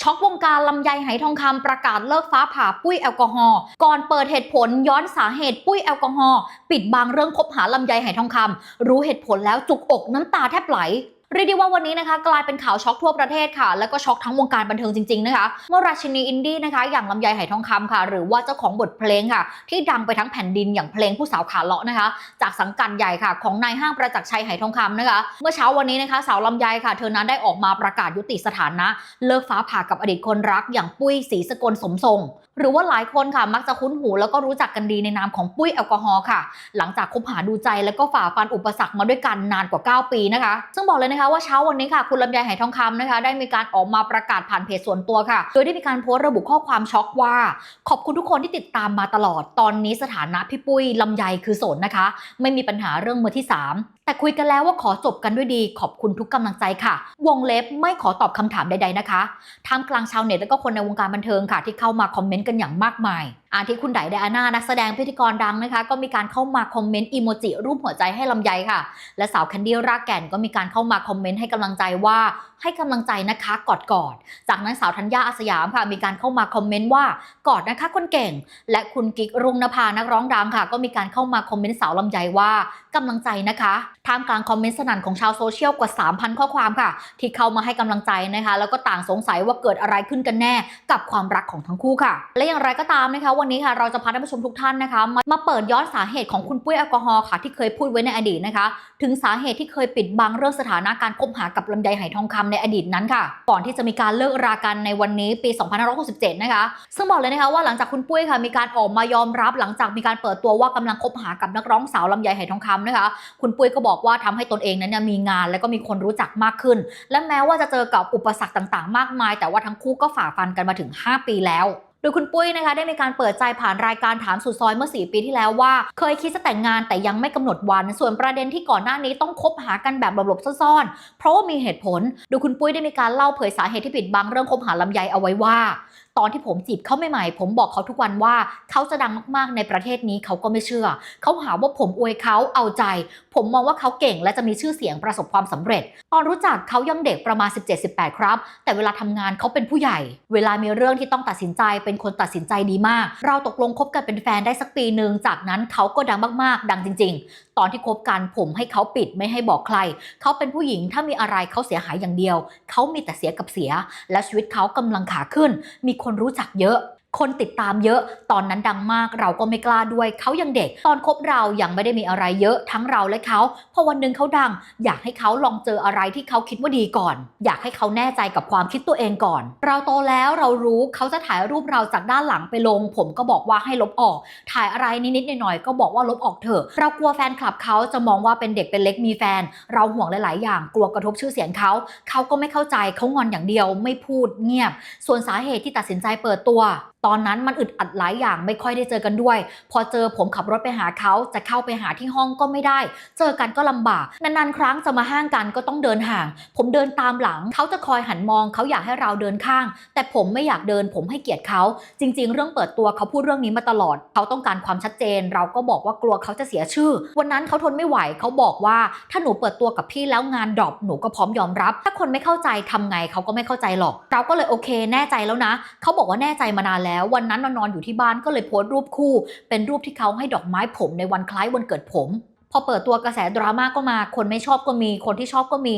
ช็อกวงการลำไยหายทองคำประกาศเลิกฟ้าผ่าปุ้ยแอลกอฮอล์ก่อนเปิดเหตุผลย้อนสาเหตุปุ้ยแอลกอฮอล์ปิดบังเรื่องคบหาลำไยหายทองคำรู้เหตุผลแล้วจุกอกน้ำตาแทบไหล เรียกได้ว่าวันนี้นะคะ กลายเป็นข่าวช็อกทั่วประเทศค่ะ แล้วก็ช็อกทั้งวงการบันเทิงจริงๆนะคะเมื่อราชินีอินดี้นะคะ อย่างลำไยไหทองคำค่ะ หรือว่าเจ้าของบทเพลงค่ะ ที่ดังไปทั้งแผ่นดินอย่างเพลงผู้สาวขาเลาะนะคะ จากสังกัดใหญ่ค่ะ ของนายห้างประจักษ์ชัยไหทองคำนะคะ เมื่อเช้าวันนี้นะคะสาวลำไยค่ะ เธอนั้นได้ออกมาประกาศยุติสถานะ เลิกฟ้าผ่ากับอดีตคนรัก อย่างปุ้ยศรีสกลสมทรงหรือว่าหลายคนค่ะมักจะคุ้นหูแล้วก็รู้จักกันดีในนามของปุ้ยแอลกอฮอล์ค่ะ หลังจากคบหาดูใจแล้วก็ฝ่าฟันอุปสรรคมาด้วยกันนานกว่า 9 ปีนะคะ ซึ่งบอกเลยนะคะว่าเช้าวันนี้ค่ะคุณลำไยไหทองคำนะคะได้มีการออกมาประกาศผ่านเพจส่วนตัวค่ะ โดยได้มีการโพสต์ระบุข้อความช็อกว่า ขอบคุณทุกคนที่ติดตามมาตลอด ตอนนี้สถานะพี่ปุ้ยลำไยคือโสดนะคะ ไม่มีปัญหาเรื่องมือที่ 3 แต่คุยกันแล้วว่าขอจบกันด้วยดี ขอบคุณทุกกำลังใจค่ะ วงเล็บไม่ขอตอบคำถามใดๆนะคะท่ามกลางชาวเน็ตและก็คนในวงการบันเทิงค่ะ ที่เข้ามาคอมเมนต์กันอย่างมากมาย อาทิคุณไดไดอาน่านักแสดงพิธีกรดังนะคะ ก็มีการเข้ามาคอมเมนต์อีโมจิรูปหัวใจให้ลำไยค่ะ และสาวแคนดี้รากแก่นก็มีการเข้ามาคอมเมนต์ให้กำลังใจว่าให้กำลังใจนะคะกอดกอดๆจากนั้นสาวธัญญาอาสยามค่ะมีการเข้ามาคอมเมนต์ว่ากอดนะคะคนเก่ง และคุณกิกรุ่งนภานักร้องดังค่ะ ก็มีการเข้ามาคอมเมนต์สาวลำไยว่ากำลังใจนะคะท่ามกลางคอมเมนต์สนั่นของชาวโซเชียลกว่า 3,000 ข้อความค่ะ ที่เข้ามาให้กำลังใจนะคะ แล้วก็ต่างสงสัยว่าเกิดอะไรขึ้นกันแน่กับความรักของทั้งคู่ค่ะ และอย่างไรก็ตามนะคะวันนี้ค่ะเราจะพาท่านผู้ชมทุกท่านนะคะมามาเปิดย้อนสาเหตุของคุณปุ้ยแอลกอฮอล์ค่ะที่เคยพูดไว้ในอดีตนะคะ ถึงสาเหตุที่เคยปิดบังเรื่องสถานะการคบหากับลำไยไหทองคำในอดีตนั้นค่ะ ก่อนที่จะมีการเลิกรากันในวันนี้ปี 2567 นะคะ ซึ่งบอกเลยนะคะว่าหลังจากคุณปุ้ยค่ะมีการออกมายอมรับ หลังจากมีการเปิดตัวว่ากำลังคบหากับนักร้องสาวลำไยไหทองคำนะคะ คุณปุ้ยก็บอกว่าทำให้ตนเองนั้นเนี่ยมีงาน และก็มีคนรู้จักมากขึ้น และแม้ว่าจะเจอกับอุปสรรคต่าง ๆ มากมาย แต่ว่าทั้งคู่ก็ฝ่าฟันกันมาถึง 5 ปีแล้ว ดยคุณปุ้ยนะคะได้มีการเปิดใจผ่านรายการถามสุดซอยเมื่อ 4 ปีที่แล้วว่า เคยคิดจะแต่งงานแต่ยังไม่กำหนดวัน ส่วนประเด็นที่ก่อนหน้านี้ต้องคบหากันแบบหลบๆซ่อนๆ เพราะว่ามีเหตุผล โดยคุณปุ้ยได้มีการเล่าเผยสาเหตุที่ปิดบังเรื่องคบหาลำไยเอาไว้ว่า ตอนที่ผมจีบเขาใหม่ๆ ผมบอกเขาทุกวันว่าเขาจะดังมากๆในประเทศนี้เขาก็ไม่เชื่อ เขาหาว่าผมอวยเขาเอาใจ ผมมองว่าเขาเก่งและจะมีชื่อเสียงประสบความสำเร็จ ตอนรู้จักเขายังเด็กประมาณ 17-18 ครับ แต่เวลาทำงานเขาเป็นผู้ใหญ่ เวลามีเรื่องที่ต้องตัดสินใจเป็นคนตัดสินใจดีมาก เราตกลงคบกันเป็นแฟนได้สักปีหนึ่งจากนั้นเขาก็ดังมากๆ ดังจริง ๆ ตอนที่คบกันผมให้เขาปิดไม่ให้บอกใคร เขาเป็นผู้หญิงถ้ามีอะไรเขาเสียหายอย่างเดียว เขามีแต่เสียกับเสีย และชีวิตเขากำลังขาขึ้นมีคนรู้จักเยอะ คนติดตามเยอะ ตอนนั้นดังมากเราก็ไม่กล้าด้วย เขายังเด็ก ตอนคบเรายังไม่ได้มีอะไรเยอะทั้งเราและเขาพอวันหนึ่งเขาดัง อยากให้เขาลองเจออะไรที่เขาคิดว่าดีก่อน อยากให้เขาแน่ใจกับความคิดตัวเองก่อน เราโตแล้วเรารู้เขาจะถ่ายรูปเราจากด้านหลังไปลง ผมก็บอกว่าให้ลบออก ถ่ายอะไรนิดๆหน่อยๆก็บอกว่าลบออกเถอะ เรากลัวแฟนคลับเขาจะมองว่าเป็นเด็กเป็นเล็กมีแฟน เราห่วงหลาย ๆ อย่างกลัวกระทบชื่อเสียงเขาเขาก็ไม่เข้าใจเขางอนอย่างเดียวไม่พูดเงียบ ส่วนสาเหตุที่ตัดสินใจเปิดตัวตอนนั้นมันอึดอัดหลายอย่างไม่ค่อยได้เจอกันด้วย พอเจอผมขับรถไปหาเขาจะเข้าไปหาที่ห้องก็ไม่ได้ เจอกันก็ลำบากนานๆครั้งจะมาห้างกันก็ต้องเดินห่าง ผมเดินตามหลังเขาจะคอยหันมองเขาอยากให้เราเดินข้าง แต่ผมไม่อยากเดินผมให้เกียรติเขา จริง ๆ เรื่องเปิดตัวเขาพูดเรื่องนี้มาตลอด เขาต้องการความชัดเจน เราก็บอกว่ากลัวเขาจะเสียชื่อ วันนั้นเขาทนไม่ไหวเขาบอกว่าถ้าหนูเปิดตัวกับพี่แล้วงานดรอปหนูก็พร้อมยอมรับ ถ้าคนไม่เข้าใจทำไงเขาก็ไม่เข้าใจหรอก เราก็เลยโอเค แน่ใจแล้วนะ เขาบอกว่าแน่ใจมานานแล้ววันนั้นนอนอยู่ที่บ้านก็เลยโพสต์รูปคู่ เป็นรูปที่เขาให้ดอกไม้ผมในวันคล้ายวันเกิดผม พอเปิดตัวกระแสดราม่าก็มา คนไม่ชอบก็มี คนที่ชอบก็มี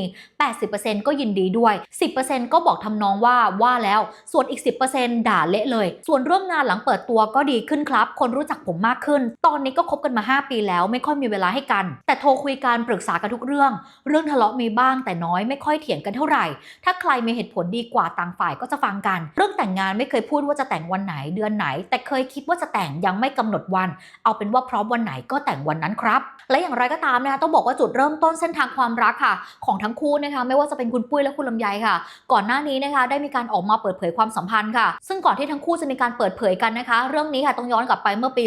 80%ก็ยินดีด้วย 10%ก็บอกทำนองว่าว่าแล้ว ส่วนอีก 10%ด่าเละเลย ส่วนเรื่องงานหลังเปิดตัวก็ดีขึ้นครับ คนรู้จักผมมากขึ้น ตอนนี้ก็คบกันมา 5 ปีแล้ว ไม่ค่อยมีเวลาให้กัน แต่โทรคุยกันปรึกษากันทุกเรื่อง เรื่องทะเลาะมีบ้างแต่น้อยไม่ค่อยเถียงกันเท่าไหร่ ถ้าใครมีเหตุผลดีกว่าต่างฝ่ายก็จะฟังกัน เรื่องแต่งงานไม่เคยพูดว่าจะแต่งวันไหนเดือนไหน แต่เคยคิดว่าจะแต่งยังไม่กำหนดวัน เอาเป็นว่าพร้อมวันไหนก็แต่งวันนั้นครับ และอย่างไรก็ตามนะคะต้องบอกว่าจุดเริ่มต้นเส้นทางความรักค่ะ ของทั้งคู่นะคะไม่ว่าจะเป็นคุณปุ้ยและคุณลำไยค่ะ ก่อนหน้านี้นะคะได้มีการออกมาเปิดเผยความสัมพันธ์ค่ะ ซึ่งก่อนที่ทั้งคู่จะมีการเปิดเผยกันนะคะ เรื่องนี้ค่ะต้องย้อนกลับไปเมื่อปี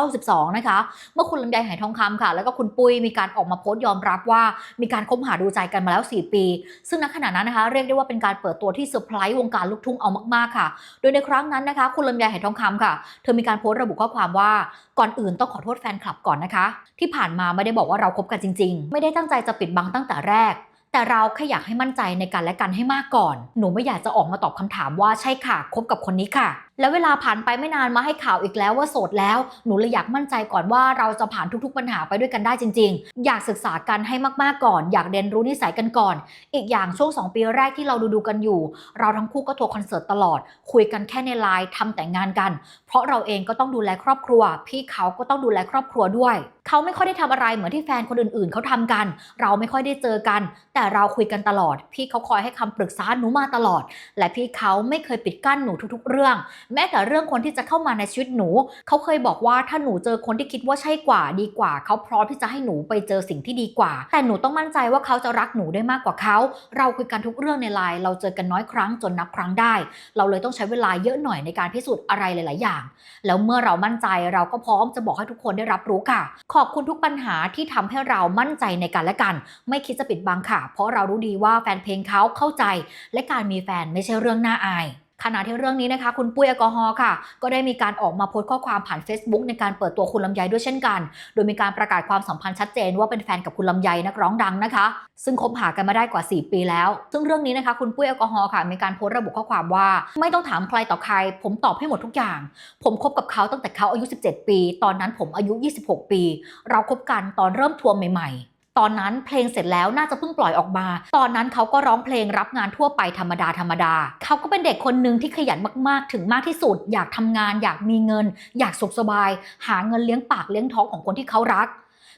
2562 นะคะ เมื่อคุณลำไยไหทองคำค่ะ แล้วก็คุณปุ้ยมีการออกมาโพสต์ยอมรับว่า มีการคบหาดูใจกันมาแล้ว 4 ปี ซึ่งณขณะนั้นนะคะ เรียกได้ว่าเป็นการเปิดตัวที่เซอร์ไพรส์วงการลูกทุ่งเอามากๆค่ะ โดยในครั้งนั้นนะคะ คุณลำไยไหทองคำค่ะ เธอมีการโพสต์ระบุข้อความว่า ก่อนอื่นต้องขอโทษแฟนคลับก่อนนะคะ ที่ผ่านมาไม่ได้บอกว่าเราคบกันจริง ๆ ไม่ได้ตั้งใจจะปิดบังตั้งแต่แรก แต่เราแค่อยากให้มั่นใจในกันและกันให้มากก่อน หนูไม่อยากจะออกมาตอบคำถามว่าใช่ค่ะคบกับคนนี้ค่ะ แล้วเวลาผ่านไปไม่นานมาให้ข่าวอีกแล้วว่าโสดแล้ว หนูเลยอยากมั่นใจก่อนว่าเราจะผ่านทุกๆปัญหาไปด้วยกันได้จริง ๆ อยากศึกษากันให้มากๆก่อน อยากเรียนรู้นิสัยกันก่อน อีกอย่างช่วง 2 ปีแรกที่เราดูดูๆกันอยู่ เราทั้งคู่ก็ทัวร์คอนเสิร์ตตลอด คุยกันแค่ในไลน์ทำแต่งงานกัน เพราะเราเองก็ต้องดูแลครอบครัว พี่เขาก็ต้องดูแลครอบครัวด้วยเขาไม่ค่อยได้ทำอะไรเหมือนที่แฟนคนอื่นๆเขาทำกัน เราไม่ค่อยได้เจอกัน แต่เราคุยกันตลอด พี่เขาคอยให้คำปรึกษาหนูมาตลอด และพี่เขาไม่เคยปิดกั้นหนูทุก ๆ เรื่องแม้แต่เรื่องคนที่จะเข้ามาในชีวิตหนู เขาเคยบอกว่าถ้าหนูเจอคนที่คิดว่าใช่กว่าดีกว่า เขาพร้อมที่จะให้หนูไปเจอสิ่งที่ดีกว่า แต่หนูต้องมั่นใจว่าเขาจะรักหนูได้มากกว่าเขา เราคุยกันทุกเรื่องในไลน์เราเจอกันน้อยครั้งจนนับครั้งได้ เราเลยต้องใช้เวลาเยอะหน่อยในการพิสูจน์อะไรหลาย ๆ อย่าง แล้วเมื่อเรามั่นใจเราก็พร้อมจะบอกให้ทุกคนได้รับรู้ค่ะ ขอบคุณทุกปัญหาที่ทำให้เรามั่นใจในกันและกัน ไม่คิดจะปิดบังค่ะ เพราะเรารู้ดีว่าแฟนเพลงเขาเข้าใจ และการมีแฟนไม่ใช่เรื่องน่าอาย ขณะที่เรื่องนี้นะคะ คุณปุ้ยแอลกอฮอล์ค่ะ ก็ได้มีการออกมาโพสต์ข้อความผ่าน Facebook ในการเปิดตัวคุณลำไยด้วยเช่นกัน โดยมีการประกาศความสัมพันธ์ชัดเจนว่าเป็นแฟนกับคุณลำไยนักร้องดังนะคะ ซึ่งคบหากันมาได้กว่า 4 ปีแล้ว ซึ่งเรื่องนี้นะคะ คุณปุ้ยแอลกอฮอล์ค่ะ มีการโพสต์ระบุข้อความว่า ไม่ต้องถามใครต่อใคร ผมตอบให้หมดทุกอย่าง ผมคบกับเขาตั้งแต่เขาอายุ 17 ปี ตอนนั้นผมอายุ 26 ปี เราคบกันตอนเริ่มทัวร์ใหม่ๆ ตอนนั้นเพลงเสร็จแล้วน่าจะเพิ่งปล่อยออกมา ตอนนั้นเขาก็ร้องเพลงรับงานทั่วไปธรรมดาธรรมดา เขาก็เป็นเด็กคนหนึ่งที่ขยันมากๆ ถึงมากที่สุด อยากทำงาน อยากมีเงิน อยากสุขสบาย หาเงินเลี้ยงปากเลี้ยงท้องของคนที่เขารัก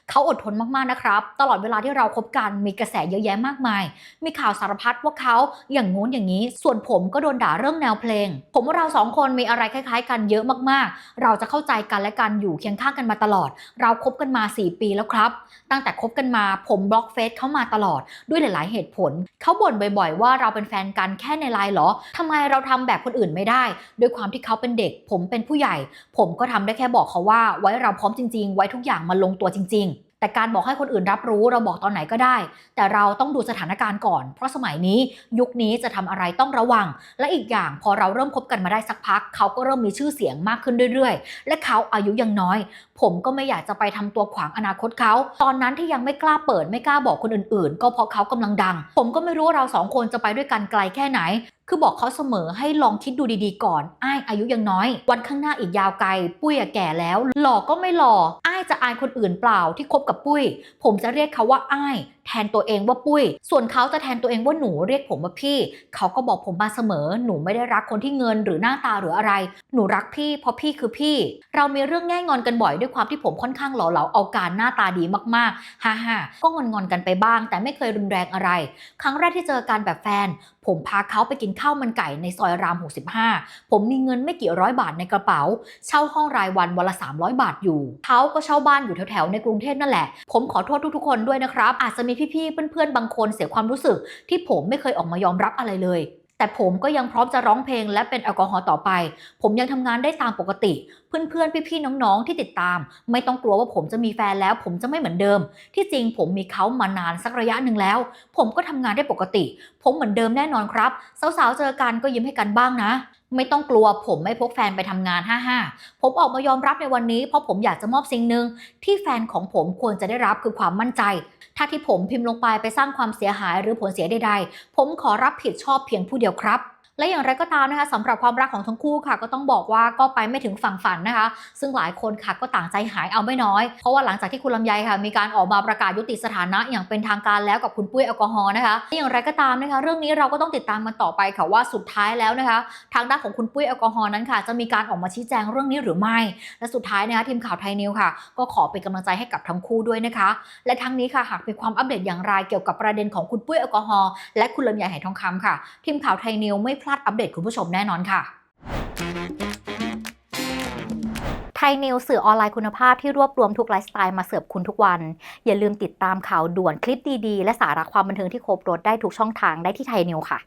เขาอดทนมากๆนะครับ ตลอดเวลาที่เราคบกันมีกระแสเยอะแยะมากมาย มีข่าวสารพัดว่าเขาอย่างงู้นอย่างนี้ ส่วนผมก็โดนด่าเรื่องแนวเพลง ผมว่าเราสองคนมีอะไรคล้ายๆ กันเยอะมากๆ เราจะเข้าใจกันและกันอยู่เคียงข้างกันมาตลอด เราคบกันมา 4 ปีแล้วครับ ตั้งแต่คบกันมาผมบล็อกเฟซเขามาตลอดด้วยหลาย ๆ เหตุผล เขาบ่นบ่อยๆ ว่าเราเป็นแฟนกันแค่ในไลน์เหรอทำไมเราทำแบบคนอื่นไม่ได้ ด้วยความที่เขาเป็นเด็ก ผมเป็นผู้ใหญ่ ผมก็ทำได้แค่บอกเขาว่า ไว้เราพร้อมจริง ๆ ไว้ทุกอย่างมาลงตัวจริง ๆ แต่การบอกให้คนอื่นรับรู้เราบอกตอนไหนก็ได้ แต่เราต้องดูสถานการณ์ก่อน เพราะสมัยนี้ยุคนี้จะทำอะไรต้องระวัง และอีกอย่างพอเราเริ่มคบกันมาได้สักพัก เขาก็เริ่มมีชื่อเสียงมากขึ้นเรื่อยๆ และเขาอายุยังน้อย ผมก็ไม่อยากจะไปทำตัวขวางอนาคตเขา ตอนนั้นที่ยังไม่กล้าเปิดไม่กล้าบอกคนอื่นๆ ก็เพราะเขากำลังดัง ผมก็ไม่รู้เราสองคนจะไปด้วยกันไกลแค่ไหน คือบอกเขาเสมอให้ลองคิดดูดีๆก่อนอ้ายอายุยังน้อย วันข้างหน้าอีกยาวไกล ปุ้ยอะแก่แล้ว หล่อก็ไม่หล่ออ้ายจะอายคนอื่นเปล่าที่คบกับปุ้ย ผมจะเรียกเขาว่าอ้าย แทนตัวเองว่าปุ้ย ส่วนเขาจะแทนตัวเองว่าหนูเรียกผมว่าพี่ เขาก็บอกผมมาเสมอ หนูไม่ได้รักคนที่เงินหรือหน้าตาหรืออะไร หนูรักพี่ เพราะพี่คือพี่ เรามีเรื่องแง่งอนกันบ่อยด้วยความที่ผมค่อนข้างหล่อเหลาเอาการหน้าตาดีมากๆฮ่าฮ่าก็งอนงอนๆกันไปบ้าง แต่ไม่เคยรุนแรงอะไร ครั้งแรกที่เจอกันแบบแฟน ผมพาเขาไปกินข้าวมันไก่ในซอยราม 65 ผมมีเงินไม่กี่ร้อยบาทในกระเป๋า เช่าห้องรายวันวันละ 300 บาทอยู่ เขาก็เช่าบ้านอยู่แถวๆในกรุงเทพนั่นแหละ ผมขอโทษทุกๆคนด้วยนะครับ อาจจะมีพี่ๆเพื่อนๆบางคนเสียความรู้สึก ที่ผมไม่เคยออกมายอมรับอะไรเลย แต่ผมก็ยังพร้อมจะร้องเพลงและเป็นแอลกอฮอล์ต่อไป ผมยังทำงานได้ตามปกติ เพื่อนๆ พี่ๆน้องๆ ที่ติดตาม ไม่ต้องกลัวว่าผมจะมีแฟนแล้ว ผมจะไม่เหมือนเดิม ที่จริงผมมีเขามานานสักระยะหนึ่งแล้ว ผมก็ทำงานได้ปกติ ผมเหมือนเดิมแน่นอนครับ สาวๆเจอกันก็ยิ้มให้กันบ้างนะ ไม่ต้องกลัวผมไม่พกแฟนไปทำงาน55ผมออกมายอมรับในวันนี้เพราะผมอยากจะมอบสิ่งหนึ่งที่แฟนของผมควรจะได้รับคือความมั่นใจ ถ้าที่ผมพิมพ์ลงไปไปสร้างความเสียหายหรือผลเสียใดๆ ผมขอรับผิดชอบเพียงผู้เดียวครับ และอย่างไรก็ตามนะคะสำหรับความรักของทั้งคู่ค่ะ ก็ต้องบอกว่าก็ไปไม่ถึงฝั่งฝันนะคะ ซึ่งหลายคนค่ะก็ต่างใจหายเอาไม่น้อย เพราะว่าหลังจากที่คุณลำไยค่ะ มีการออกมาประกาศยุติสถานะอย่างเป็นทางการแล้วกับคุณปุ้ยแอลกอฮอล์นะคะและอย่างไรก็ตามนะคะ เรื่องนี้เราก็ต้องติดตามมันต่อไปค่ะว่าสุดท้ายแล้วนะคะ ทางด้านของคุณปุ้ยแอลกอฮอล์นั้นค่ะ จะมีการออกมาชี้แจงเรื่องนี้หรือไม่ และสุดท้ายนะคะทีมข่าวไทยนิวค่ะ ก็ขอเป็นกำลังใจให้กับทั้งคู่ด้วยนะคะ และทั้งนี้ค่ะหากมีความอัปเดตอย่างไรเกี่ยวกับประเด็นของคุณปุ้ยแอลกอฮอล์และคุณลำไยไหทองคำค่ะ ทีมข่าวไทยนิวไม่พลาดอัปเดตคุณผู้ชมแน่นอนค่ะไทยนิวสื่อออนไลน์คุณภาพที่รวบรวมทุกไลฟ์สไตล์มาเสิร์ฟคุณทุกวัน อย่าลืมติดตามข่าวด่วนคลิปดีๆ และสาระความบันเทิงที่ครบรถได้ทุกช่องทางได้ที่ไทยนิวค่ะ